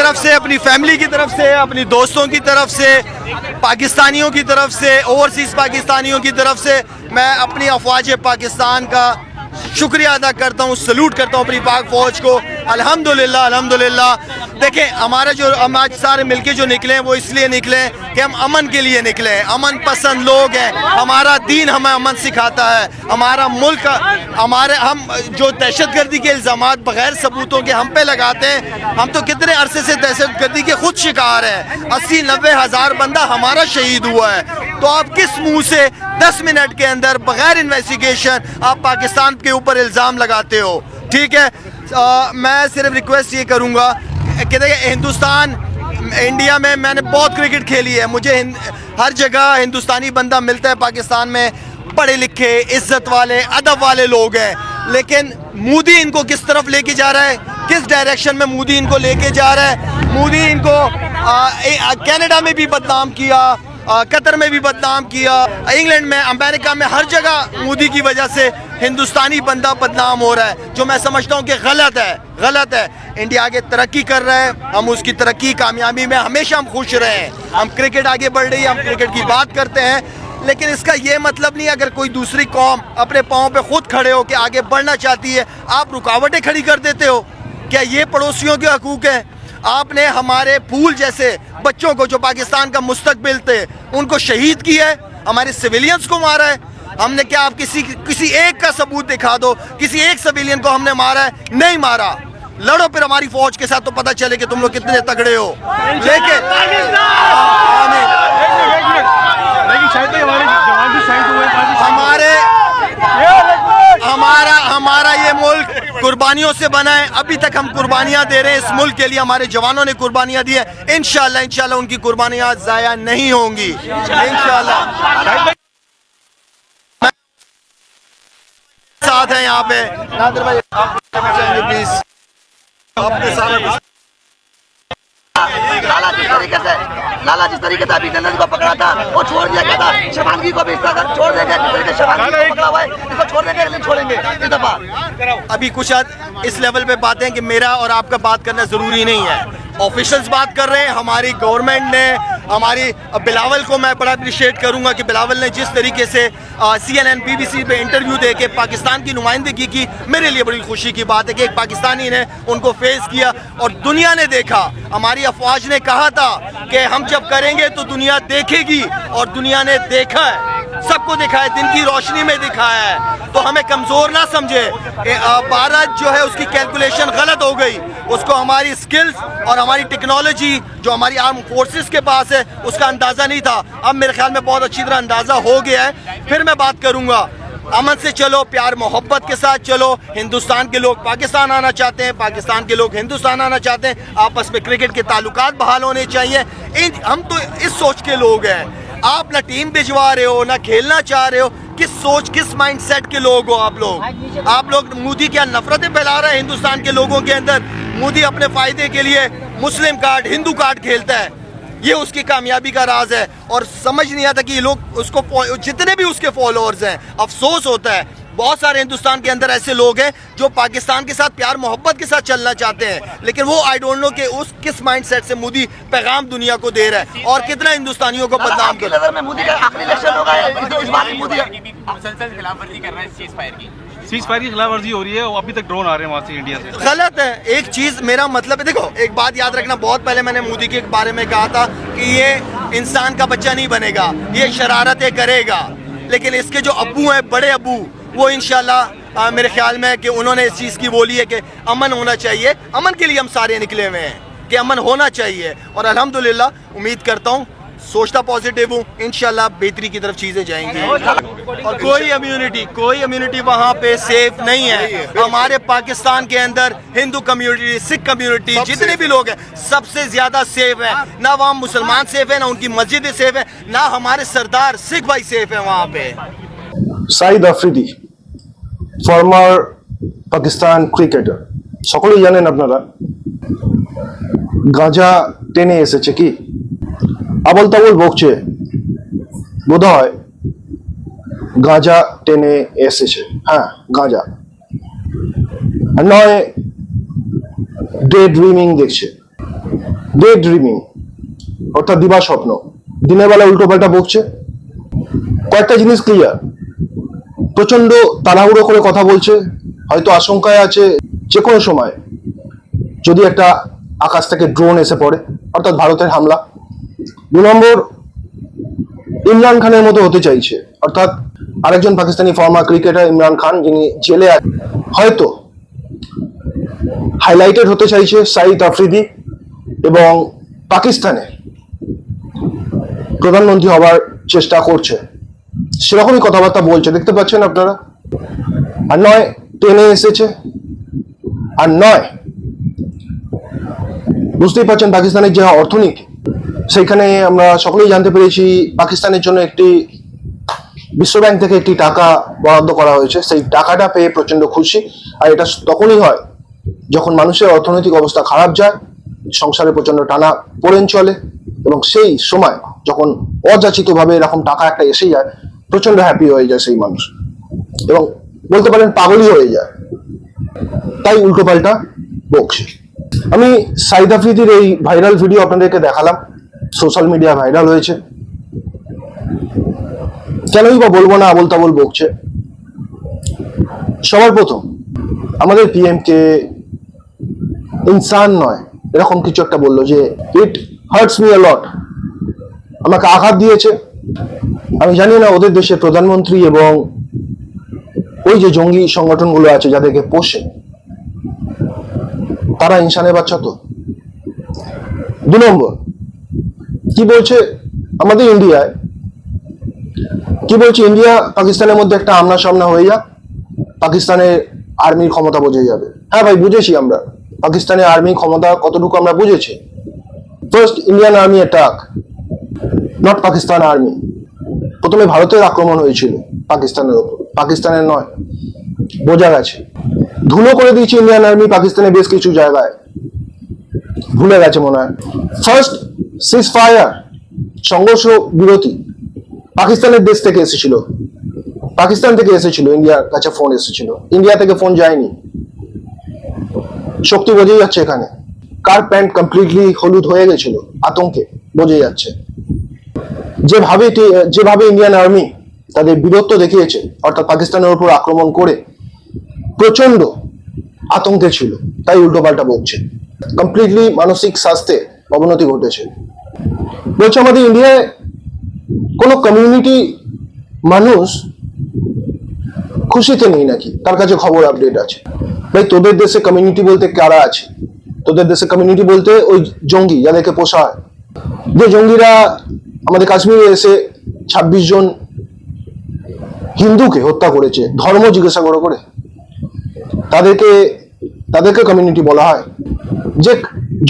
طرف سے، اپنی فیملی کی طرف سے، اپنی دوستوں کی طرف سے، پاکستانیوں کی طرف سے اوورسیز پاکستانیوں کی طرف سے میں اپنی افواج پاکستان کا شکریہ ادا کرتا ہوں سلوٹ کرتا ہوں اپنی پاک فوج کو۔ الحمدللہ الحمدللہ۔ دیکھیں ہمارا جو ہم آج سارے مل کے جو نکلے ہیں، وہ اس لیے نکلے ہیں کہ ہم امن کے لیے نکلے ہیں۔ امن پسند لوگ ہیں۔ ہمارا دین ہمیں امن سکھاتا ہے۔ ہمارا ملک، ہمارے ہم جو دہشت گردی کے الزامات بغیر ثبوتوں کے ہم پہ لگاتے ہیں، ہم تو کتنے عرصے سے دہشت گردی کے خود شکار ہیں۔ اسی نوے ہزار بندہ ہمارا شہید ہوا ہے۔ تو آپ کس منہ سے دس منٹ کے اندر بغیر انویسٹیگیشن آپ پاکستان کے اوپر الزام لگاتے ہو؟ ٹھیک ہے؟ میں صرف ریکویسٹ یہ کروں گا کہتے ہیں ہندوستان، انڈیا میں میں نے بہت کرکٹ کھیلی ہے۔ مجھے ہر جگہ ہندوستانی بندہ ملتا ہے، پاکستان میں پڑھے لکھے، عزت والے، ادب والے لوگ ہیں۔ لیکن مودی ان کو کس طرف لے کے جا رہا ہے؟ کس ڈائریکشن میں مودی ان کو لے کے جا رہا ہے؟ مودی ان کو کینیڈا میں بھی بدنام کیا۔ قطر میں بھی بدنام کیا۔ انگلینڈ میں، امریکہ میں ہر جگہ مودی کی وجہ سے ہندوستانی بندہ بدنام ہو رہا ہے، جو میں سمجھتا ہوں کہ غلط ہے غلط ہے۔ انڈیا آگے ترقی کر رہا ہے، ہم اس کی ترقی، کامیابی میں ہمیشہ ہم خوش رہے ہیں۔ ہم کرکٹ آگے بڑھ رہی ہے، ہم کرکٹ کی بات کرتے ہیں۔ لیکن اس کا یہ مطلب نہیں، اگر کوئی دوسری قوم اپنے پاؤں پہ خود کھڑے ہو کہ آگے بڑھنا چاہتی ہے، آپ رکاوٹیں کھڑی کر دیتے ہو۔ کیا یہ پڑوسیوں کے حقوق ہیں؟ آپ نے ہمارے پھول جیسے بچوں کو جو پاکستان کا مستقبل تھے ان کو شہید کی ہے ہمارے سویلینز کو مارا ہے۔ ہم نے کیا آپ کسی کسی ایک کا ثبوت دکھا دو کسی ایک سویلین کو ہم نے مارا ہے؟ نہیں مارا۔ لڑو پھر ہماری فوج کے ساتھ تو پتہ چلے کہ تم لوگ کتنے تگڑے ہو۔ لیکن ہمارے ہمارا ہمارا یہ ملک قربانیوں سے بنا ہے۔ ابھی تک ہم قربانیاں دے رہے ہیں۔ اس ملک کے لیے ہمارے جوانوں نے قربانیاں دی ہیں۔ انشاءاللہ انشاءاللہ ان کی قربانیاں ضائع نہیں ہوں گی۔ انشاءاللہ۔ ساتھ ہیں یہاں پہ۔ آپ پلیز لالا جس طریقے سے لالا جس طریقے سے ابھی نندن کو پکڑا تھا وہ چھوڑ دیا گیا تھا شبانگی کو بھی اس طرح چھوڑ دیا گیا جس طریقے شبانگی کو پکڑا ہوا ہے اس کو چھوڑ دیں گے لیے چھوڑیں گے اس دفعہ ابھی کچھ اس لیول پہ بات ہیں کہ میرا اور آپ کا بات کرنا ضروری نہیں ہے آفیشلز بات کر رہے ہیں ہماری گورنمنٹ نے ہماری بلاول کو میں بڑا اپریشیٹ کروں گا کہ بلاول نے جس طریقے سے سی این این بی بی سی پہ انٹرویو دے کے پاکستان کی نمائندگی کی، میرے لیے بڑی خوشی کی بات ہے کہ ایک پاکستانی نے ان کو فیس کیا اور دنیا نے دیکھا۔ ہماری افواج نے کہا تھا کہ ہم جب کریں گے تو دنیا دیکھے گی اور دنیا نے دیکھا ہے۔ سب کو دکھایا دن کی روشنی میں دکھایا ہے۔ تو ہمیں کمزور نہ سمجھے۔ بھارت جو ہے، اس کی کیلکولیشن غلط ہو گئی۔ اس کو ہماری سکلز اور ہماری ٹکنالوجی جو ہماری آرم فورسز کے پاس ہے، اس کا اندازہ نہیں تھا۔ اب میرے خیال میں بہت اچھی طرح اندازہ ہو گیا ہے۔ پھر میں بات کروں گا۔ امن سے چلو، پیار، محبت کے ساتھ چلو۔ ہندوستان کے لوگ پاکستان آنا چاہتے ہیں۔ پاکستان کے لوگ ہندوستان آنا چاہتے ہیں۔ آپس میں کرکٹ کے تعلقات بحال ہونے چاہیے۔ ہم تو اس سوچ کے لوگ ہیں۔ آپ نہ ٹیم بھجوا رہے ہو نہ کھیلنا چاہ رہے ہو کس سوچ کس مائنڈ سیٹ کے لوگ ہو آپ لوگ؟ ہاں جی، آپ لوگ مودی کیا نفرتیں پھیلا رہے ہیں ہندوستان کے لوگوں کے اندر؟ مودی اپنے فائدے کے لیے مسلم کارڈ ہندو کارڈ کھیلتا ہے۔ یہ اس کی کامیابی کا راز ہے اور سمجھ نہیں آتا کہ یہ لوگ اس کو جتنے بھی اس کے فالوورز ہیں افسوس ہوتا ہے بہت سارے ہندوستان کے اندر ایسے لوگ ہیں جو پاکستان کے ساتھ پیار محبت کے ساتھ چلنا چاہتے ہیں۔ لیکن وہ آئی ڈونٹ نو کہ اس کس مائنڈ سیٹ سے مودی پیغام دنیا کو دے رہا ہے اور کتنا ہندوستانیوں کو بدنام کر رہا ہے۔ سیز فائر کی۔ خلاف ورزی ہو رہی ہے وہ ابھی تک ڈرون آ رہے ہیں وہاں سے انڈیا سے۔ غلط ہے۔ ایک چیز میرا مطلب ہے دیکھو ایک بات یاد رکھنا بہت پہلے میں نے مودی کے بارے میں کہا تھا کہ یہ انسان کا بچہ نہیں بنے گا یہ شرارتیں کرے گا۔ لیکن اس کے جو ابو ہیں بڑے ابو وہ انشاءاللہ میرے خیال میں کہ انہوں نے اس چیز کی بولی ہے کہ امن ہونا چاہیے۔ امن کے لیے ہم سارے نکلے ہوئے ہیں کہ امن ہونا چاہیے۔ اور الحمدللہ امید کرتا ہوں سوچتا پوزیٹیو ہوں انشاءاللہ بہتری کی طرف چیزیں جائیں گی۔ اور کوئی امیونٹی کوئی امیونٹی وہاں پہ سیف نہیں ہے۔ ہمارے پاکستان کے اندر ہندو کمیونٹی سکھ کمیونٹی جتنے بھی لوگ ہیں سب سے زیادہ سیف ہیں۔ نہ وہاں مسلمان سیف ہیں نہ ان کی مسجدیں سیف ہیں نہ ہمارے سردار سکھ بھائی سیف ہیں وہاں پہ۔ Saeed Afridi former Pakistan cricketer সকলেই জানেন আপনারা, গাঁজা টেনে এসেছে কি? আবল তাবল বকছে। বোধ হয় গাঁজা টেনে এসেছে। হ্যাঁ গাঁজা। আর নয় ডে ড্রিমিং দেখছে। ডে ড্রিমিং অর্থাৎ দিবা স্বপ্ন দিনের বেলা উল্টো পাল্টা বকছে। কয়েকটা জিনিস ক্লিয়ার প্রচণ্ড তাড়াহুড়ো করে কথা বলছে, হয়তো আশঙ্কায় আছে যে কোনো সময়। যদি একটা আকাশ থেকে ড্রোন এসে পড়ে, অর্থাৎ ভারতের হামলা। দু নম্বর, ইমরান খানের মতো হতে চাইছে। অর্থাৎ আরেকজন পাকিস্তানি ফর্মার ক্রিকেটার ইমরান খান, যিনি জেলে হয়তো হাইলাইটেড হতে চাইছে সাইদ আফ্রিদি এবং পাকিস্তানে প্রধানমন্ত্রী হবার চেষ্টা করছে। সেরকমই কথাবার্তা বলছে, দেখতে পাচ্ছেন আপনারা? আর নয় টেনে এসেছে। আর নয়, বুঝতেই পারছেন পাকিস্তানের যে অর্থনীতি, সেইখানে আমরা সকলেই জানতে পেরেছি পাকিস্তানের জন্য একটি বিশ্বব্যাংক থেকে একটি টাকা বরাদ্দ করা হয়েছে। সেই টাকাটা পেয়ে প্রচণ্ড খুশি। আর এটা তখনই হয় যখন মানুষের অর্থনৈতিক অবস্থা খারাপ যায়, সংসারে প্রচণ্ড টানা পড়েন চলে এবং সেই সময় যখন অযাচিতভাবে এরকম টাকা একটা এসে যায় প্রচণ্ড হ্যাপি হয়ে যায় সেই মানুষ। এবং বলতে পারেন পাগলই হয়ে যায়। তাই উল্টো পাল্টা বকছে। আমি সাইদ আফ্রিদির এই ভাইরাল ভিডিও আপনাদেরকে দেখালাম। সোশ্যাল মিডিয়া ভাইরাল হয়েছে। কেনই বা বলব না আবল তাবল বকছে। সবার প্রথম, আমাদের পিএম কে ইনসান নয়। এরকম কিছু একটা বলল যে ইট হার্টস মি লট আমাকে আঘাত দিয়েছে। আমি জানি না ওদের দেশের প্রধানমন্ত্রী এবং ওই যে জঙ্গি সংগঠনগুলো আছে যাদেরকে পোষে, তারা ইনসানের বাচ্চা তো? দু নম্বর, কি বলছে আমাদের ইন্ডিয়ায়? কি বলছে ইন্ডিয়া? পাকিস্তানের মধ্যে একটা আমনা সামনা হয়ে যাক, পাকিস্তানের আর্মির ক্ষমতা বোঝা যাবে। হ্যাঁ ভাই, বুঝেছি আমরা। পাকিস্তানের আর্মির ক্ষমতা কতটুকু আমরা বুঝেছি? First Indian army attack not Pakistan army প্রথমে ভারতের আক্রমণ হয়েছিল পাকিস্তানের ওপর। পাকিস্তানের নয়, বোঝা গেছে। ধুলো করে দিয়েছে ইন্ডিয়ান আর্মি পাকিস্তানের বেশ কিছু জায়গায়। ভুলে গেছে মনে হয়। ফার্স্ট সিজ ফায়ার সংঘর্ষ বিরতি পাকিস্তানের দেশ থেকে এসেছিল। পাকিস্তান থেকে এসেছিল ইন্ডিয়ার কাছে ফোন এসেছিল। ইন্ডিয়া থেকে ফোন যায়নি। শক্তি বোঝাই যাচ্ছে এখানে। কার প্যান্ট কমপ্লিটলি হলুদ হয়ে গেছিল, আতঙ্কে বোঝা যাচ্ছে। যেভাবে যেভাবে ইন্ডিয়ান আর্মি তাদের বীরত্ব দেখিয়েছে, অর্থাৎ পাকিস্তানের উপর আক্রমণ করে প্রচণ্ড আতঙ্কে ছিল, তাই উল্টো পাল্টা বকছে কমপ্লিটলি মানসিক স্বাস্থ্যে অবনতি ঘটেছে। বলছে আমাদের ইন্ডিয়ায় কোনো কমিউনিটি মানুষ খুশিতে নেই নাকি? তার কাছে খবর আপডেট আছে। ভাই, তোদের দেশে কমিউনিটি বলতে কারা আছে? তোদের দেশে কমিউনিটি বলতে ওই জঙ্গি, যাদেরকে পোষা হয় যে জঙ্গিরা আমাদের কাশ্মীরে এসে ছাব্বিশ জন হিন্দুকে হত্যা করেছে, ধর্ম জিজ্ঞাসা করে করে। তাদেরকে তাদেরকে কমিউনিটি বলা হয়। যে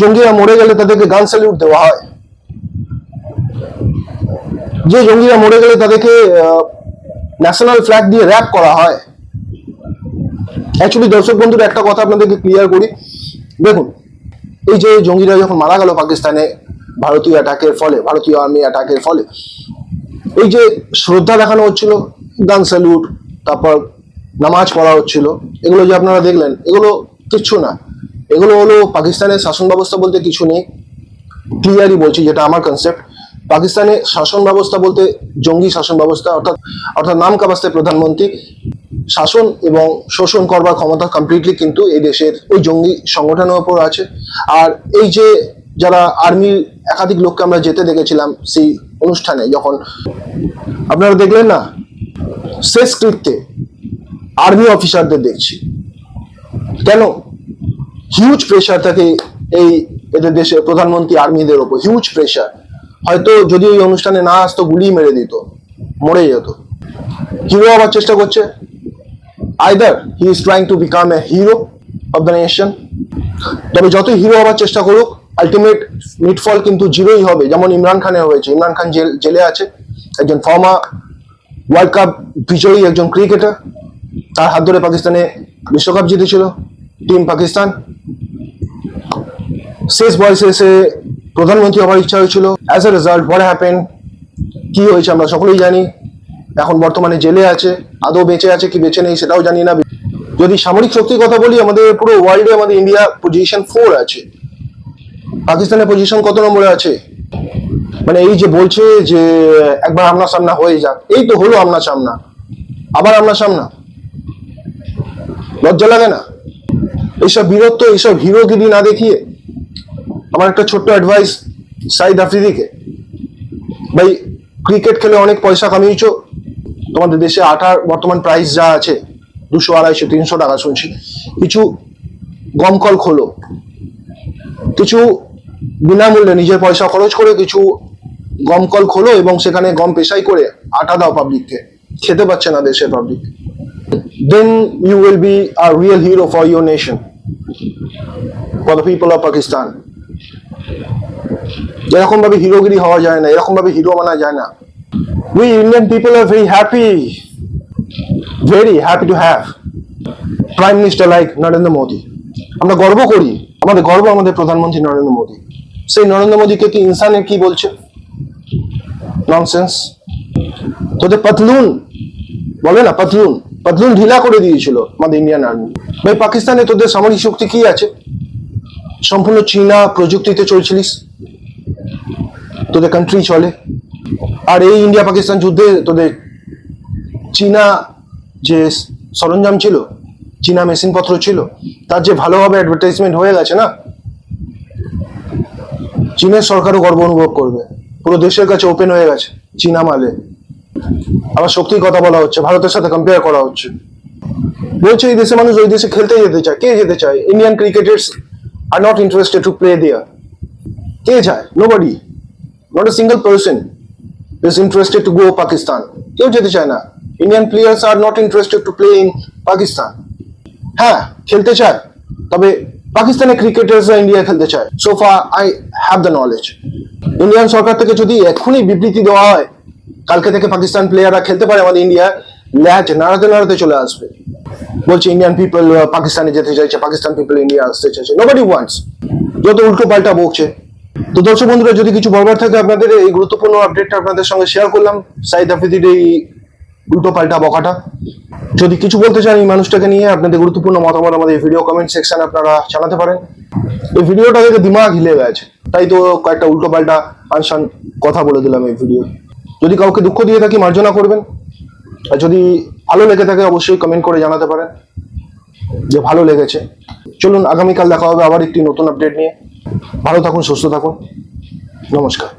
জঙ্গিরা মরে গেলে তাদেরকে গান স্যালিউট দেওয়া হয়। যে জঙ্গিরা মরে গেলে তাদেরকে ন্যাশনাল ফ্ল্যাগ দিয়ে র্যাপ করা হয়। অ্যাকচুয়ালি দর্শক বন্ধুরা, একটা কথা আপনাদেরকে ক্লিয়ার করি। দেখুন, এই যে জঙ্গিরা যখন মারা গেল পাকিস্তানে ভারতীয় অ্যাটাকের ফলে, ভারতীয় আর্মি অ্যাটাকের ফলে। এই যে শ্রদ্ধা দেখানো হচ্ছিল গান স্যালুট তারপর নামাজ পড়া হচ্ছিল, এগুলো যে আপনারা দেখলেন, এগুলো কিচ্ছু না। এগুলো হলো পাকিস্তানের শাসন ব্যবস্থা বলতে কিছু নেই। ক্লিয়ারই বলছি যেটা আমার কনসেপ্ট পাকিস্তানে শাসন ব্যবস্থা বলতে জঙ্গি শাসন ব্যবস্থা, অর্থাৎ অর্থাৎ নাম কাবাস্তে প্রধানমন্ত্রী। শাসন এবং শোষণ করবার ক্ষমতা কমপ্লিটলি কিন্তু এই দেশের ওই জঙ্গি সংগঠনের ওপর আছে। আর এই যে যারা আর্মির একাধিক লোককে আমরা যেতে দেখেছিলাম সেই অনুষ্ঠানে যখন। আপনারা দেখলেন না? শেষকৃত্যে আর্মি অফিসারদের দেখছি। কেন? হিউজ প্রেশার থাকে এই এদের দেশের প্রধানমন্ত্রী আর্মিদের ওপর। হিউজ প্রেশার হয়তো যদি এই অনুষ্ঠানে না আসতো গুলি মেরে দিত মরে যেত। হিরো হওয়ার চেষ্টা করছে। Either he is trying to become a hero of the nation তবে যতই হিরো হওয়ার চেষ্টা করুক আলটিমেট মিটফল কিন্তু জিরোই হবে, যেমন ইমরান খানের হয়েছে। ইমরান খান জেল, জেলে আছে, একজন ফর্মা ওয়ার্ল্ড কাপ বিজয়ী, একজন ক্রিকেটার তার হাত ধরে পাকিস্তানে বিশ্বকাপ জিতেছিল টিম পাকিস্তান। শেষ বয়সে এসে প্রধানমন্ত্রী হওয়ার ইচ্ছা হয়েছিল। As a result what happen কি হয়েছে আমরা সকলেই জানি। এখন বর্তমানে জেলে আছে, আদৌ বেঁচে আছে কি বেঁচে নেই সেটাও জানি না। যদি সামরিক শক্তির কথা বলি, আমাদের পুরো ওয়ার্ল্ডে আমাদের ইন্ডিয়া পজিশন ফোর আছে। পাকিস্তানের পজিশন কত নম্বরে আছে? মানে এই যে বলছে যে একবার আমনা সামনা হয়ে যাক। এই তো হলো আমনা সামনা। আবার আমনা সামনা। লজ্জা লাগে না? এইসব বীরত্ব, এইসব হিরোগিরি না দেখিয়ে আমার একটা ছোট্ট অ্যাডভাইস সাইদ আফ্রিদিকে। ভাই ক্রিকেট খেলে অনেক পয়সা কামিয়েছো। তোমাদের দেশে আটার বর্তমান প্রাইস যা আছে, দুশো, আড়াইশো, তিনশো টাকা শুনছি। কিছু গমকল খোলো। কিছু বিনামূল্যে নিজের পয়সা খরচ করে কিছু গমকল খোলো এবং সেখানে গম পেশাই করে আটা দাও পাবলিককে খেতে পাচ্ছে না দেশের public then you will be are real hero for your nation for the people of Pakistan এরকম ভাবে হিরোগিরি হওয়া যায় না এরকম ভাবে হিরো বানা যায় না। We Indian people are very happy very happy to have prime minister like Narendra Modi আমরা গর্ব করি, আমাদের গর্ব আমাদের প্রধানমন্ত্রী নরেন্দ্র মোদী। সেই নরেন্দ্র মোদীকে কি ইনসানের কি বলছে? ননসেন্স তোদের পাতলুন, বলে না, পাতলুন পাতলুন ঢিলা করে দিয়েছিল আমাদের ইন্ডিয়ান আর্মি ভাই, পাকিস্তানে তোদের সামরিক শক্তি কি আছে? সম্পূর্ণ চীনা প্রযুক্তিতে চলছিলিস। তোদের কান্ট্রি চলে। আর এই ইন্ডিয়া পাকিস্তান যুদ্ধে তোদের চীনা যে সরঞ্জাম ছিল, চীনা মেশিনপত্র ছিল, তার যে ভালোভাবে অ্যাডভার্টাইজমেন্ট হয়ে গেছে না চীনের সরকারও গর্ব অনুভব করবে। পুরো দেশের কাছে ওপেন হয়ে গেছে চীনা মালে। আবার শক্তির কথা বলা হচ্ছে, ভারতের সাথে কম্পেয়ার করা হচ্ছে। বলছে, এই দেশে মানুষ ওই দেশে খেলতে যেতে চায়। কে যেতে চায়? Indian cricketers are not interested to play there কে চায় nobody not a single person is interested to go Pakistan কেউ যেতে চায় না। Indian players are not interested to play in Pakistan হ্যাঁ খেলতে চায়, তবে পাকিস্তানের ক্রিকেটার্সরা ইন্ডিয়া খেলতে চায়। So far I have the knowledge Indian সরকার থেকে যদি এখনই বিবৃতি দেওয়া হয়, কালকে থেকে পাকিস্তান প্লেয়াররা খেলতে পারে আমাদের ইন্ডিয়া ল্যাচ নাড়াতে নাড়াতে চলে আসবে। বলছে ইন্ডিয়ান পিপল পাকিস্তানে যেতে চাইছে, পাকিস্তান পিপল ইন্ডিয়া আসতে চাইছে। নোবডি ওয়ান্টস যত উল্টো পাল্টা বকছে। তো দর্শক বন্ধুরা, যদি কিছু বলবার থাকে আপনাদের, এই গুরুত্বপূর্ণ আপডেটটা আপনাদের সঙ্গে শেয়ার করলাম। সাইদ আফ্রিদির এই উল্টো পাল্টা বকাটা। যদি কিছু বলতে চান এই মানুষটাকে নিয়ে, আপনাদের গুরুত্বপূর্ণ মতামত আমাদের ভিডিও কমেন্ট সেকশনে আপনারা জানাতে পারেন। এই ভিডিওটা দেখে দিমাগ হিলে গেছে। তাই তো কয়েকটা উল্টো পাল্টা আনসান কথা বলে দিলাম এই ভিডিও যদি কাউকে দুঃখ দিয়ে থাকি, মার্জনা করবেন। আর যদি ভালো লেগে থাকে, অবশ্যই কমেন্ট করে জানাতে পারেন যে ভালো লেগেছে। চলুন, আগামীকাল দেখা হবে আবার একটি নতুন আপডেট নিয়ে। ভালো থাকুন, সুস্থ থাকুন। নমস্কার।